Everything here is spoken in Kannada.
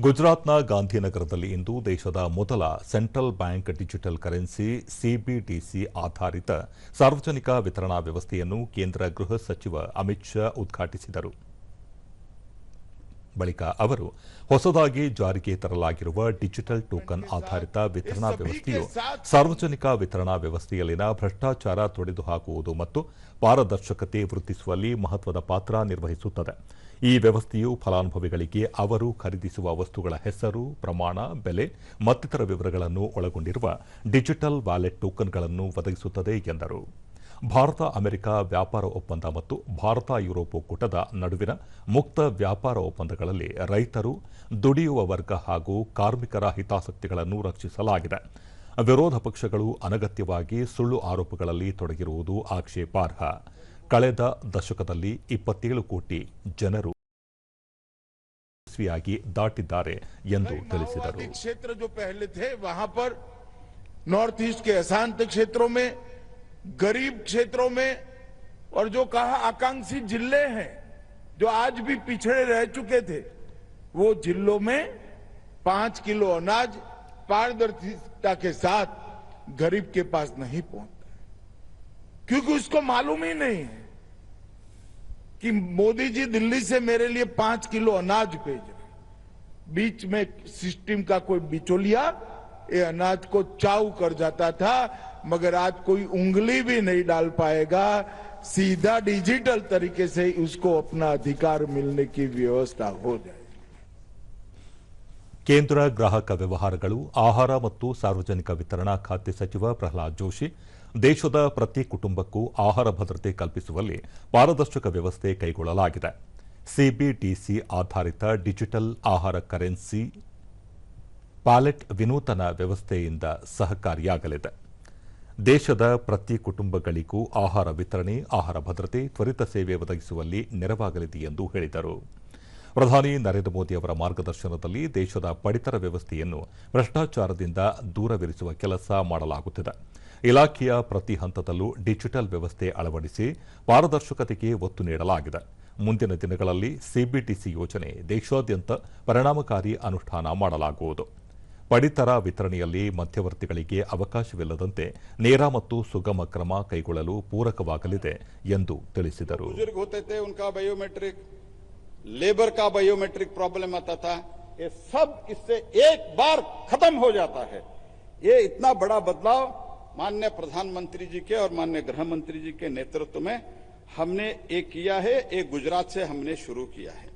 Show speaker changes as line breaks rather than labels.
ಗುಜರಾತ್ನ ಗಾಂಧಿನಗರದಲ್ಲಿ ಇಂದು ದೇಶದ ಮೊದಲ central bank digital currency CBDC ಆಧಾರಿತ ಸಾರ್ವಜನಿಕ ವಿತರಣಾ ವ್ಯವಸ್ಥೆಯನ್ನು ಕೇಂದ್ರ ಗೃಹ ಸಚಿವ ಅಮಿತ್ ಶಾ ಉದ್ಘಾಟಿಸಿದರು. ಬಳಿಕ ಅವರು ಹೊಸದಾಗಿ ಜಾರಿಗೆ ತರಲಾಗಿರುವ ಡಿಜಿಟಲ್ ಟೋಕನ್ ಆಧಾರಿತ ವಿತರಣಾ ವ್ಯವಸ್ಥೆಯು ಸಾರ್ವಜನಿಕ ವಿತರಣಾ ವ್ಯವಸ್ಥೆಯಲ್ಲಿನ ಭ್ರಷ್ಟಾಚಾರ ತೊಡೆದುಹಾಕುವುದು ಮತ್ತು ಪಾರದರ್ಶಕತೆ ವೃದ್ಧಿಸುವಲ್ಲಿ ಮಹತ್ವದ ಪಾತ್ರ ನಿರ್ವಹಿಸುತ್ತದೆ. ಈ ವ್ಯವಸ್ಥೆಯು ಫಲಾನುಭವಿಗಳಿಗೆ ಅವರು ಖರೀದಿಸುವ ವಸ್ತುಗಳ ಹೆಸರು ಪ್ರಮಾಣ ಬೆಲೆ ಮತ್ತಿತರ ವಿವರಗಳನ್ನು ಒಳಗೊಂಡಿರುವ ಡಿಜಿಟಲ್ ವ್ಯಾಲೆಟ್ ಟೋಕನ್ಗಳನ್ನು ಒದಗಿಸುತ್ತದೆ ಎಂದರು. ಭಾರತ ಅಮೆರಿಕ ವ್ಯಾಪಾರ ಒಪ್ಪಂದ ಮತ್ತು ಭಾರತ ಯುರೋಪ್ ಒಕ್ಕೂಟದ ನಡುವಿನ ಮುಕ್ತ ವ್ಯಾಪಾರ ಒಪ್ಪಂದಗಳಲ್ಲಿ ರೈತರು ದುಡಿಯುವ ವರ್ಗ ಹಾಗೂ ಕಾರ್ಮಿಕರ ಹಿತಾಸಕ್ತಿಗಳನ್ನು ರಕ್ಷಿಸಲಾಗಿದೆ. ವಿರೋಧ ಪಕ್ಷಗಳು ಅನಗತ್ಯವಾಗಿ ಸುಳ್ಳು ಆರೋಪಗಳಲ್ಲಿ ತೊಡಗಿರುವುದು ಆಕ್ಷೇಪಾರ್ಹ. ಕಳೆದ ದಶಕದಲ್ಲಿ ಇಪ್ಪತ್ತೇಳು ಕೋಟಿ ಜನರು ಯಶಸ್ವಿಯಾಗಿ ದಾಟಿದ್ದಾರೆ ಎಂದು ತಿಳಿಸಿದರು.
गरीब क्षेत्रों में और जो कहा आकांक्षी ज़िले हैं, जो आज भी पिछड़े रह चुके थे, वो जिलों में पाँच किलो अनाज पारदर्शिता के साथ गरीब के पास नहीं पहुँचता क्योंकि उसको मालूम ही नहीं है कि मोदी जी दिल्ली से मेरे लिए पाँच किलो अनाज भेज रहे बीच में सिस्टम का कोई बिचौलिया ये अनाज को चाव कर जाता था मगर आज कोई उंगली भी नहीं डाल पाएगा सीधा डिजिटल तरीके से उसको अपना अधिकार मिलने की व्यवस्था हो जाए
ಕೇಂದ್ರ ಗ್ರಾಹಕ ವ್ಯವಹಾರಗಳು ಆಹಾರ ಮತ್ತು ಸಾರ್ವಜನಿಕ ವಿತರಣಾ ಖಾತೆ ಸಚಿವ ಪ್ರಹ್ಲಾದ್ ಜೋಶಿ ದೇಶದ ಪ್ರತಿ ಕುಟುಂಬಕ್ಕೂ ಆಹಾರ ಭದ್ರತೆ ಕಲ್ಪಿಸುವಲ್ಲಿ ಪಾರದರ್ಶಕ ವ್ಯವಸ್ಥೆ ಕೈಗೊಳ್ಳಲಾಗಿದೆ ಸಿಬಿಡಿಸಿ ಆಧಾರಿತ ಡಿಜಿಟಲ್ ಆಹಾರ ಕರೆನ್ಸಿ ಪ್ಯಾಲೆಟ್ ವಿನೂತನ ವ್ಯವಸ್ಥೆಯಿಂದ ಸಹಕಾರಿಯಾಗಲಿದೆ. ದೇಶದ ಪ್ರತಿ ಕುಟುಂಬಗಳಿಗೂ ಆಹಾರ ವಿತರಣೆ, ಆಹಾರ ಭದ್ರತೆ, ತ್ವರಿತ ಸೇವೆ ಒದಗಿಸುವಲ್ಲಿ ನೆರವಾಗಲಿದೆ ಎಂದು ಹೇಳಿದರು. ಪ್ರಧಾನಿ ನರೇಂದ್ರ ಮೋದಿ ಅವರ ಮಾರ್ಗದರ್ಶನದಲ್ಲಿ ದೇಶದ ಪಡಿತರ ವ್ಯವಸ್ಥೆಯನ್ನು ಭ್ರಷ್ಟಾಚಾರದಿಂದ ದೂರವಿರಿಸುವ ಕೆಲಸ ಮಾಡಲಾಗುತ್ತಿದೆ. ಇಲಾಖೆಯ ಪ್ರತಿ ಹಂತದಲ್ಲೂ ಡಿಜಿಟಲ್ ವ್ಯವಸ್ಥೆ ಅಳವಡಿಸಿ ಪಾರದರ್ಶಕತೆಗೆ ಒತ್ತು ನೀಡಲಾಗಿದೆ. ಮುಂದಿನ ದಿನಗಳಲ್ಲಿ ಸಿಬಿಟಿಸಿ ಯೋಜನೆ ದೇಶಾದ್ಯಂತ ಪರಿಣಾಮಕಾರಿ ಅನುಷ್ಠಾನ ಮಾಡಲಾಗುವುದು. ಪಡಿತರ ವಿತರಣೆಯಲ್ಲಿ ಮಧ್ಯವರ್ತಿಗಳಿಗೆ ಅವಕಾಶವಿಲ್ಲದಂತೆ ನೇರ ಮತ್ತು ಸುಗಮ ಕ್ರಮ ಕೈಗೊಳ್ಳಲು ಪೂರಕವಾಗಲಿದೆ ಎಂದು ತಿಳಿಸಿದರು
बुजुर्ग होते थे उनका बायोमेट्रिक लेबर का बायोमेट्रिक प्रॉब्लम आता था ये सब इससे एक बार खत्म हो जाता है ये इतना बड़ा बदलाव माननीय प्रधानमंत्री जी के और माननीय गृह मंत्री जी के नेतृत्व में हमने ये किया है ये गुजरात से हमने शुरू किया है